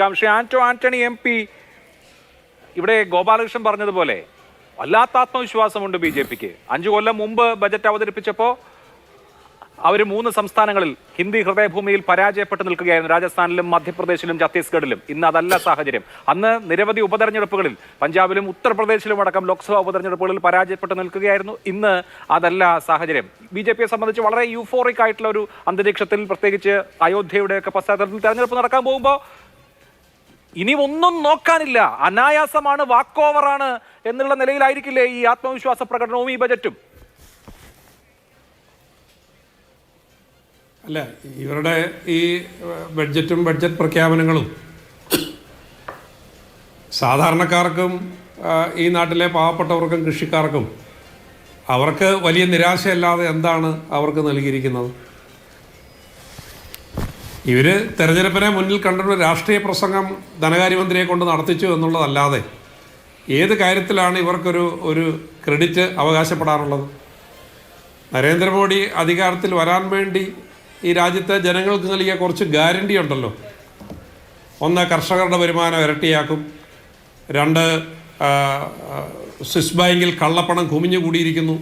പക്ഷേ Anto Antony M P ഇവിടെ ഗോപാലകൃഷ്ണൻ പറഞ്ഞതുപോലെ വല്ലാത്ത ആത്മവിശ്വാസമുണ്ട് ബി ജെ പിക്ക്. അഞ്ചു കൊല്ലം മുമ്പ് ബജറ്റ് അവതരിപ്പിച്ചപ്പോൾ അവർ മൂന്ന് സംസ്ഥാനങ്ങളിൽ ഹിന്ദി ഹൃദയഭൂമിയിൽ പരാജയപ്പെട്ട് നിൽക്കുകയായിരുന്നു. രാജസ്ഥാനിലും മധ്യപ്രദേശിലും ഛത്തീസ്ഗഡിലും. ഇന്ന് അതല്ല സാഹചര്യം. അന്ന് നിരവധി ഉപതെരഞ്ഞെടുപ്പുകളിൽ പഞ്ചാബിലും ഉത്തർപ്രദേശിലും അടക്കം ലോക്സഭാ ഉപതെരഞ്ഞെടുപ്പുകളിൽ പരാജയപ്പെട്ട് നിൽക്കുകയായിരുന്നു. ഇന്ന് അതല്ല സാഹചര്യം. ബി ജെ പിയെ സംബന്ധിച്ച് വളരെ യൂഫോറിക് ആയിട്ടുള്ള ഒരു അന്തരീക്ഷത്തിൽ പ്രത്യേകിച്ച് അയോധ്യയുടെയൊക്കെ പശ്ചാത്തലത്തിൽ തെരഞ്ഞെടുപ്പ് നടക്കാൻ പോകുമ്പോൾ ഇനി ഒന്നും നോക്കാനില്ല. അനായാസമാണ് വാക്ക് ഓവറാണ് എന്നുള്ള നിലയിലായിരിക്കില്ലേ ഈ ആത്മവിശ്വാസ പ്രകടനവും ഈ ബജറ്റും? അല്ല ഇവരുടെ ഈ ബഡ്ജറ്റും ബഡ്ജറ്റ് പ്രഖ്യാപനങ്ങളും സാധാരണക്കാർക്കും ഈ നാട്ടിലെ പാവപ്പെട്ടവർക്കും കൃഷിക്കാർക്കും അവർക്ക് വലിയ നിരാശയല്ലാതെ എന്താണ് അവർക്ക് നൽകിയിരിക്കുന്നത്? ഇവർ തെരഞ്ഞെടുപ്പിനെ മുന്നിൽ കണ്ടുള്ള രാഷ്ട്രീയ പ്രസംഗം ധനകാര്യമന്ത്രിയെ കൊണ്ട് നടത്തിച്ചു എന്നുള്ളതല്ലാതെ ഏത് കാര്യത്തിലാണ് ഇവർക്കൊരു ഒരു ക്രെഡിറ്റ് അവകാശപ്പെടാറുള്ളത്? നരേന്ദ്രമോദി അധികാരത്തിൽ വരാൻ വേണ്ടി ഈ രാജ്യത്തെ ജനങ്ങൾക്ക് നൽകിയ കുറച്ച് ഗ്യാരണ്ടി ഉണ്ടല്ലോ. ഒന്ന് കർഷകരുടെ വരുമാനം ഇരട്ടിയാക്കും. രണ്ട് സ്വിസ് ബാങ്കിൽ കള്ളപ്പണം കുമിഞ്ഞു കൂടിയിരിക്കുന്നു.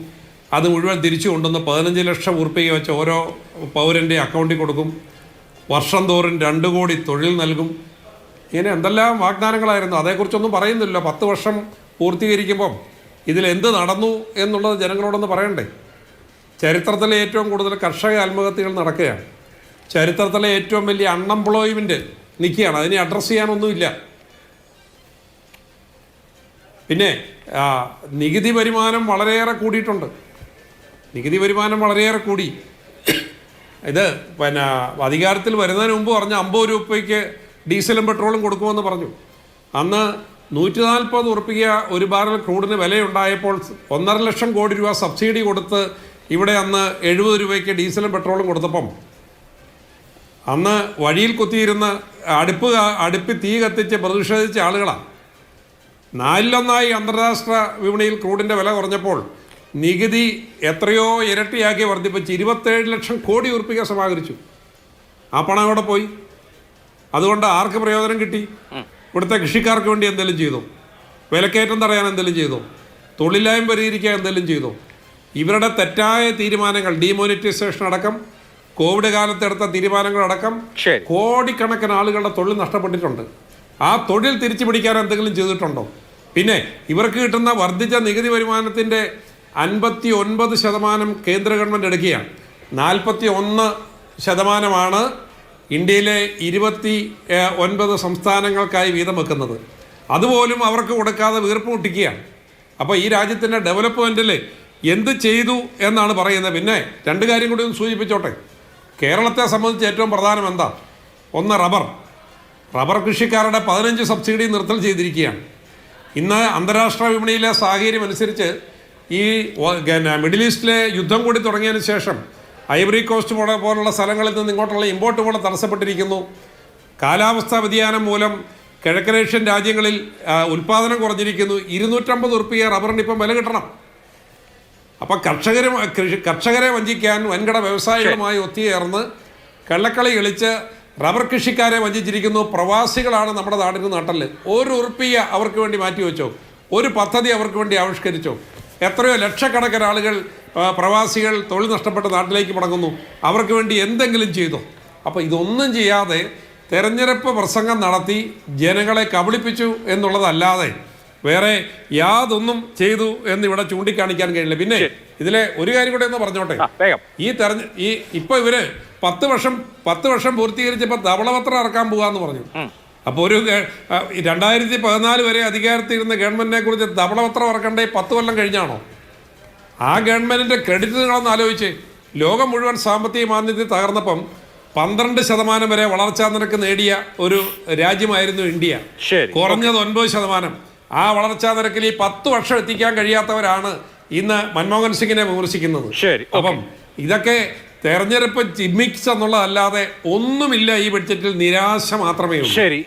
അത് മുഴുവൻ തിരിച്ചു കൊണ്ടുവന്ന് പതിനഞ്ച് ലക്ഷം ഉറുപ്പിക വെച്ച് ഓരോ പൗരന്റെ അക്കൗണ്ടിൽ കൊടുക്കും. വർഷം തോറും രണ്ട് കോടി തൊഴിൽ നൽകും. ഇങ്ങനെ എന്തെല്ലാം വാഗ്ദാനങ്ങളായിരുന്നു. അതേക്കുറിച്ചൊന്നും പറയുന്നില്ല. പത്ത് വർഷം പൂർത്തീകരിക്കുമ്പം ഇതിൽ എന്ത് നടന്നു എന്നുള്ളത് ജനങ്ങളോടൊന്ന് പറയണ്ടേ? ചരിത്രത്തിലെ ഏറ്റവും കൂടുതൽ കർഷക ആത്മഹത്യകൾ നടക്കുകയാണ്. ചരിത്രത്തിലെ ഏറ്റവും വലിയ അൺഎംപ്ലോയ്മെന്റ് നിൽക്കുകയാണ്. അതിനെ അഡ്രസ്സ് ചെയ്യാനൊന്നുമില്ല. പിന്നെ നികുതി വരുമാനം വളരെയേറെ കൂടിയിട്ടുണ്ട്. നികുതി വരുമാനം വളരെയേറെ കൂടി. ഇത് പിന്നെ അധികാരത്തിൽ വരുന്നതിന് മുമ്പ് പറഞ്ഞ അമ്പത് രൂപയ്ക്ക് ഡീസലും പെട്രോളും കൊടുക്കുമെന്ന് പറഞ്ഞു. അന്ന് നൂറ്റി നാൽപ്പത് ഉറപ്പിക്കുക ഒരു ബാരൽ ക്രൂഡിന് വിലയുണ്ടായപ്പോൾ ഒന്നര ലക്ഷം കോടി രൂപ സബ്സിഡി കൊടുത്ത് ഇവിടെ അന്ന് എഴുപത് രൂപയ്ക്ക് ഡീസലും പെട്രോളും കൊടുത്തപ്പം. അന്ന് വഴിയിൽ കുത്തിയിരുന്ന് അടുപ്പ് അടുപ്പിൽ തീ കത്തിച്ച് പ്രതിഷേധിച്ച ആളുകളാണ് നാലിലൊന്നായി അന്താരാഷ്ട്ര വിപണിയിൽ ക്രൂഡിന്റെ വില കുറഞ്ഞപ്പോൾ നികുതി എത്രയോ ഇരട്ടിയാക്കി വർദ്ധിപ്പിച്ച് ഇരുപത്തേഴ് ലക്ഷം കോടി ഉറുപ്പിക സമാഹരിച്ചു. ആ പണം അവിടെ പോയി? അതുകൊണ്ട് ആർക്ക് പ്രയോജനം കിട്ടി? ഇവിടുത്തെ കൃഷിക്കാർക്ക് വേണ്ടി എന്തെങ്കിലും ചെയ്തു? വിലക്കയറ്റം തടയാൻ എന്തെങ്കിലും ചെയ്തു? തൊഴിലില്ലായ്മ പരിഹരിക്കാൻ എന്തെങ്കിലും ചെയ്തു? ഇവരുടെ തെറ്റായ തീരുമാനങ്ങൾ ഡിമോണിറ്റൈസേഷൻ അടക്കം കോവിഡ് കാലത്തെടുത്ത തീരുമാനങ്ങളടക്കം. കോടിക്കണക്കിന് ആളുകളുടെ തൊഴിൽ നഷ്ടപ്പെട്ടിട്ടുണ്ട്. ആ തൊഴിൽ തിരിച്ചു പിടിക്കാൻ എന്തെങ്കിലും ചെയ്തിട്ടുണ്ടോ? പിന്നെ ഇവർക്ക് കിട്ടുന്ന വർദ്ധിച്ച നികുതി വരുമാനത്തിന്റെ അൻപത്തി ഒൻപത് ശതമാനം കേന്ദ്ര ഗവൺമെന്റ് എടുക്കുകയാണ്. നാൽപ്പത്തി ഒന്ന് ശതമാനമാണ് ഇന്ത്യയിലെ ഇരുപത്തി ഒൻപത് സംസ്ഥാനങ്ങൾക്കായി വീതം വെക്കുന്നത്. അതുപോലും അവർക്ക് കൊടുക്കാതെ വീർപ്പ് മുട്ടിക്കുകയാണ്. അപ്പോൾ ഈ രാജ്യത്തിന്റെ ഡെവലപ്മെന്റിൽ എന്ത് ചെയ്തു എന്നാണ് പറയുന്നത്. പിന്നെ രണ്ട് കാര്യം കൂടി ഒന്ന് സൂചിപ്പിച്ചോട്ടെ. കേരളത്തെ സംബന്ധിച്ച് ഏറ്റവും പ്രധാനം എന്താ? ഒന്ന് റബ്ബർ. റബ്ബർ കൃഷിക്കാരുടെ പതിനഞ്ച് സബ്സിഡി നിർത്തൽ ചെയ്തിരിക്കുകയാണ്. ഇന്ന് അന്താരാഷ്ട്ര വിപണിയിലെ സാഹചര്യം അനുസരിച്ച് ഈ മിഡിൽ ഈസ്റ്റിലെ യുദ്ധം കൂടി തുടങ്ങിയതിന് ശേഷം ഐവറി കോസ്റ്റ് പോലെ പോലുള്ള സ്ഥലങ്ങളിൽ നിന്ന് ഇങ്ങോട്ടുള്ള ഇമ്പോർട്ട് പോലെ തടസ്സപ്പെട്ടിരിക്കുന്നു. കാലാവസ്ഥാ വ്യതിയാനം മൂലം കിഴക്കനേഷ്യൻ രാജ്യങ്ങളിൽ ഉൽപ്പാദനം കുറഞ്ഞിരിക്കുന്നു. ഇരുന്നൂറ്റമ്പത് ഉറുപ്പിക റബ്ബറിന് ഇപ്പം വില കിട്ടണം. അപ്പം കർഷകരെ കർഷകരെ വഞ്ചിക്കാൻ വൻകിട വ്യവസായികളുമായി ഒത്തുചേർന്ന് കള്ളക്കളി കളിച്ച് റബ്ബർ കൃഷിക്കാരെ വഞ്ചിച്ചിരിക്കുന്നു. പ്രവാസികളാണ് നമ്മുടെ നാടിന് നട്ടൽ. ഒരു ഉറുപ്പിക അവർക്ക് വേണ്ടി മാറ്റിവെച്ചോ? ഒരു പദ്ധതി അവർക്ക് വേണ്ടി ആവിഷ്കരിച്ചോ? എത്രയോ ലക്ഷക്കണക്കിന് ആളുകൾ പ്രവാസികൾ തൊഴിൽ നഷ്ടപ്പെട്ട നാട്ടിലേക്ക് മടങ്ങുന്നു. അവർക്ക് വേണ്ടി എന്തെങ്കിലും ചെയ്തോ. അപ്പോൾ ഇതൊന്നും ചെയ്യാതെ തെരഞ്ഞെടുപ്പ് പ്രസംഗം നടത്തി ജനങ്ങളെ കബളിപ്പിച്ചു എന്നുള്ളതല്ലാതെ വേറെ യാതൊന്നും ചെയ്തു എന്ന് ഇവിടെ ചൂണ്ടിക്കാണിക്കാൻ കഴിയില്ല. പിന്നെ ഇതിലെ ഒരു കാര്യം കൂടെ ഒന്ന് പറഞ്ഞോട്ടെ? ഈ തെരഞ്ഞ ഈ ഇപ്പൊ ഇവർ പത്ത് വർഷം പത്ത് വർഷം പൂർത്തീകരിച്ചപ്പോൾ ധവളപത്രം ഇറക്കാൻ പോകാന്ന് പറഞ്ഞു. അപ്പോൾ ഒരു രണ്ടായിരത്തി പതിനാല് വരെ അധികാരത്തിൽ ഇരുന്ന ഗവൺമെന്റിനെ കുറിച്ച് ധവളപത്രം ഇറക്കണ്ടേ പത്ത് കൊല്ലം കഴിഞ്ഞാണോ? ആ ഗവൺമെന്റിന്റെ ക്രെഡിറ്റ് നിങ്ങളൊന്ന് ആലോചിച്ച്. ലോകം മുഴുവൻ സാമ്പത്തിക മാന്ദ്യത്തിൽ തകർന്നപ്പം പന്ത്രണ്ട് ശതമാനം വരെ വളർച്ചാ നിരക്ക് നേടിയ ഒരു രാജ്യമായിരുന്നു ഇന്ത്യ. കുറഞ്ഞത് ഒൻപത് ശതമാനം. ആ വളർച്ചാ നിരക്കിൽ ഈ പത്ത് വർഷം എത്തിക്കാൻ കഴിയാത്തവരാണ് ഇന്ന് മൻമോഹൻ സിംഗിനെ വിമർശിക്കുന്നത്. ശരി, അപ്പം ഇതൊക്കെ തെരഞ്ഞെടുപ്പ് ജിമ്മിക്സ് എന്നുള്ളതല്ലാതെ ഒന്നുമില്ല ഈ ബഡ്ജറ്റിൽ നിരാശ മാത്രമേ ഉള്ളൂ. ശരി.